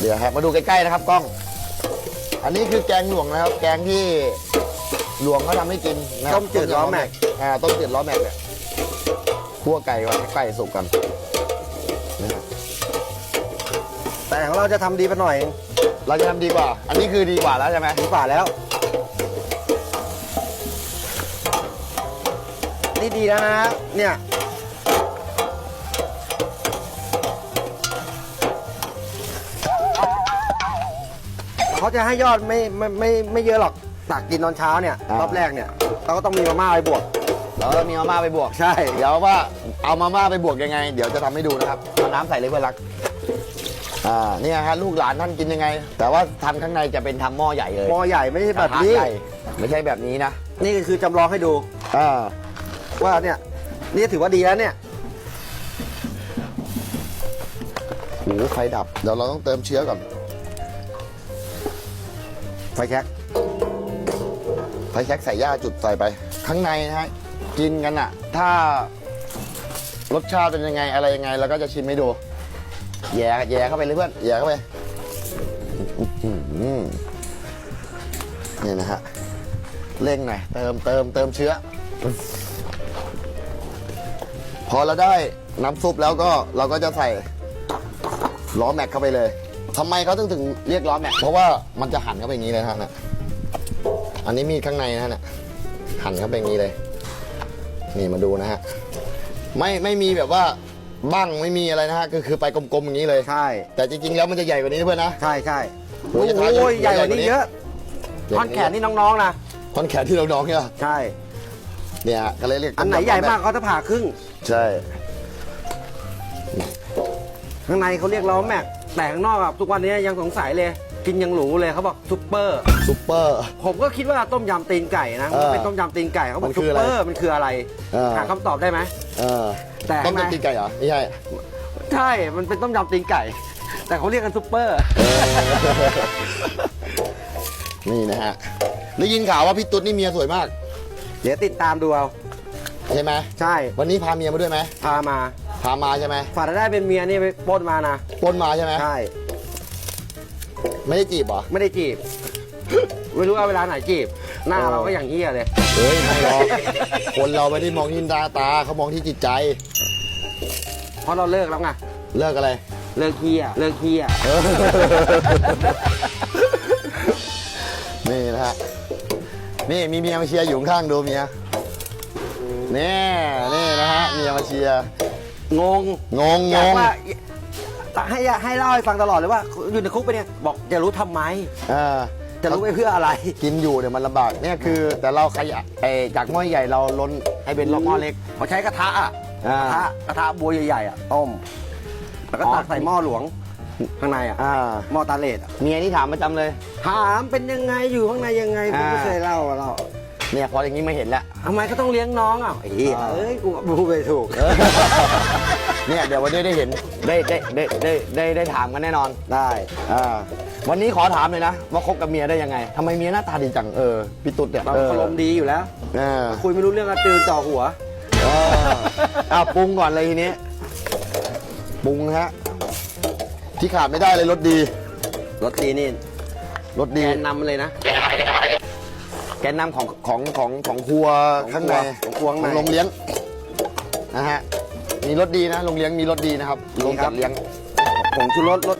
เดี๋ยวครับมาดูใกล้ๆนะครับกล้อง อันนี้คือแกงหลวงนะครับ แกงที่หลวงเขาทำให้กินนะครับต้มจืดล้อแม็ก อ่าต้มจืดล้อแม็กเนี่ยคั่วไก่ก่อนให้ไก่สุกกันนะครับแต่ของเราจะทำดีไปหน่อยเราจะทำดีกว่า อันนี้คือดีกว่าแล้วใช่ไหม ดีกว่าแล้ว นี่ดีแล้วนะเนี่ย เขาจะให้ยอดไม่ไม่ไม่ไม่เยอะหรอกตักกินตอนเช้าเนี่ยรอบแรกเนี่ยเราก็ต้องมีมาม่าไปบวก เราก็มีมาม่าไปบวกใช่ เดี๋ยวว่าเอามาม่าไปบวกยังไง เดี๋ยวจะทำให้ดูนะครับเอาน้ำใส่เลยเพื่อนรักอ่าเนี่ยฮะลูกหลานท่านกินยังไง แต่ว่าทำข้างในจะเป็นทำหม้อใหญ่เลยหม้อใหญ่ไม่ใช่แบบกระทะนี้ใหญ่ไม่ใช่แบบนี้นะนี่คือจำลองให้ดูอ่าว่าเนี่ยนี่ถือว่าดีแล้วเนี่ยโอ้โหไฟดับ เดี๋ยวเราต้องเติมเชื้อก่อนไฟแช็กไฟแช็กใส่ย่าจุดใส่ไป ข้างในนะฮะกินกันอะถ้ารสชาติเป็นยังไงอะไรยังไงเราก็จะชิมให้ดู แย่แย่เข้าไปเลยเพื่อนแย่เข้าไปนี่นะฮะเร่งหน่อยเติมเติมเติมเชื้อ พอเราได้น้ำซุปแล้วก็เราก็จะใส่ล้อแม็กเข้าไปเลย ทำไมเขาถึงถึงเรียกล้อแม็กเพราะว่ามันจะหันเข้าไปอย่างนี้เลยนะฮะเนี่ยอันนี้มีดข้างในนะฮะเนี่ยหั่นเข้าไปอย่างนี้เลย นี่มาดูนะฮะไม่ไม่มีแบบว่าบ้างไม่มีอะไรนะฮะก็คือไปกลมๆอย่างนี้เลย ใช่แต่จริงๆแล้วมันจะใหญ่กว่านี้นะเพื่อนนะใช่ใช่โอ้โอ้ยจะทานยใหญ่กว่านี้ใหญ่กว่านี้เยอะท่อนแขนนี่น้องๆนะท่อนแขนที่เราน้องเนี่ยใช่เนี่ยฮะก็เลยเรียกอันไหนใหญ่มากเขาจะผ่าครึ่ง ใช่ ข้างในเขาเรียกล้อแม็ก แต่ข้างนอกอะทุกวันนี้ยังสงสัยเลยกินยังหรูเลยเขาบอกซุปเปอร์ ซุปเปอร์ ผมก็คิดว่าต้มยำตีนไก่นะเออมันเป็นต้มยำตีนไก่เขาบอมักนคืซุอปอะไรเปอร์มันคืออะไรเออหาคำตอบได้ไหมเออแต่ต้มข้างในยำตีนไก่เหรอไม่ใช่ใช่มันเป็นต้มยำตีนไก่ แต่เขาเรียกกันซุปเปอร์นี่นะฮะได้ยินข่าวว่าพี่ตุ๊ดนี่เมียสวยมาก เดี๋ยวติดตามดูเอาใช่ไหมใช่ วันนี้พาเมียมาด้วยไหมพามา พามาใช่ไหมฝาได้เป็นเมียนี่ไปปล้นมานะปล้นมาใช่ไหมใช่ไม่ได้จีบเหรอ ไม่ได้จีบ ไม่รู้ว่าเวลาไหนจีบ หน้าเราก็อย่างเหี้ยเลย เฮ้ยไม่หรอกคนเราไม่ได้มองที่ตาตาเขามองที่จิตใจ เพราะเราเลิกแล้วไงเลิกอะไร เลิกเหี้ยเลิกเหี้ยนี่นะฮะ นี่มีเมียมาเชียร์อยู่ข้างๆดูเมียนี่นี่นะฮะเมียมาเชียร์ งงงงองยากง ว่าให้ให้เล่าให้ฟังตลอดเลยว่าอยู่ในคุกไปเนี่ยบอกจะรู้ทำไมเออจะรู้ไปเพื่ออะไร กินอยู่เนี่ยมันลำบากเนี่ยคือ แต่เราขยะไอจากหม้อใหญ่เราล้นให้เป็นหม้อเล็ก เขาใช้กระทะอะอ่ากระทะกระทะบัวใหญ่ๆอะต้ม แล้วก็อ๋อ ตักใส่หม้อหลวงข้างในอะอ่าหม้อตาเลดอะเมียนี่ถามประจำเลย ถามเป็นยังไงอยู่ข้างในยังไงผมไม่อ่าเคยเล่าอะเราเนี่ยพออย่างนี้ไม่เห็นแล้ว ทำไมก็ต้องเลี้ยงน้องอะไอ้เหี้ยอ่าเอ้ยกูก็พูดไปถูก เนี่ยเดี๋ยววันนี้ได้เห็นได้ได้ได้ได้ได้ได้ถามกันแน่นอนได้อ่าวันนี้ขอถามเลยนะ ว่าคบกับเมียได้ยังไงทำไมเมียหน้าตาดีจังเออพี่ตุ๊ดเนี่ยเราเอออารมณ์ดีอยู่แล้ว เออคุยไม่รู้เรื่องอะตื่นจ่อหัว เอออะปรุงก่อนเลยทีนี้ปรุงนะฮะที่ขาดไม่ได้เลยรสดีรถตีนี่รสดีแกนนำเลยนะ แกนนำของของของของครัวของครัวข้างในของครัวข้างในโรงเลี้ยงนะฮะมีรสดีนะโรงเลี้ยงมีรสดีนะครับโรงจัดเลี้ยงผงชูรสรส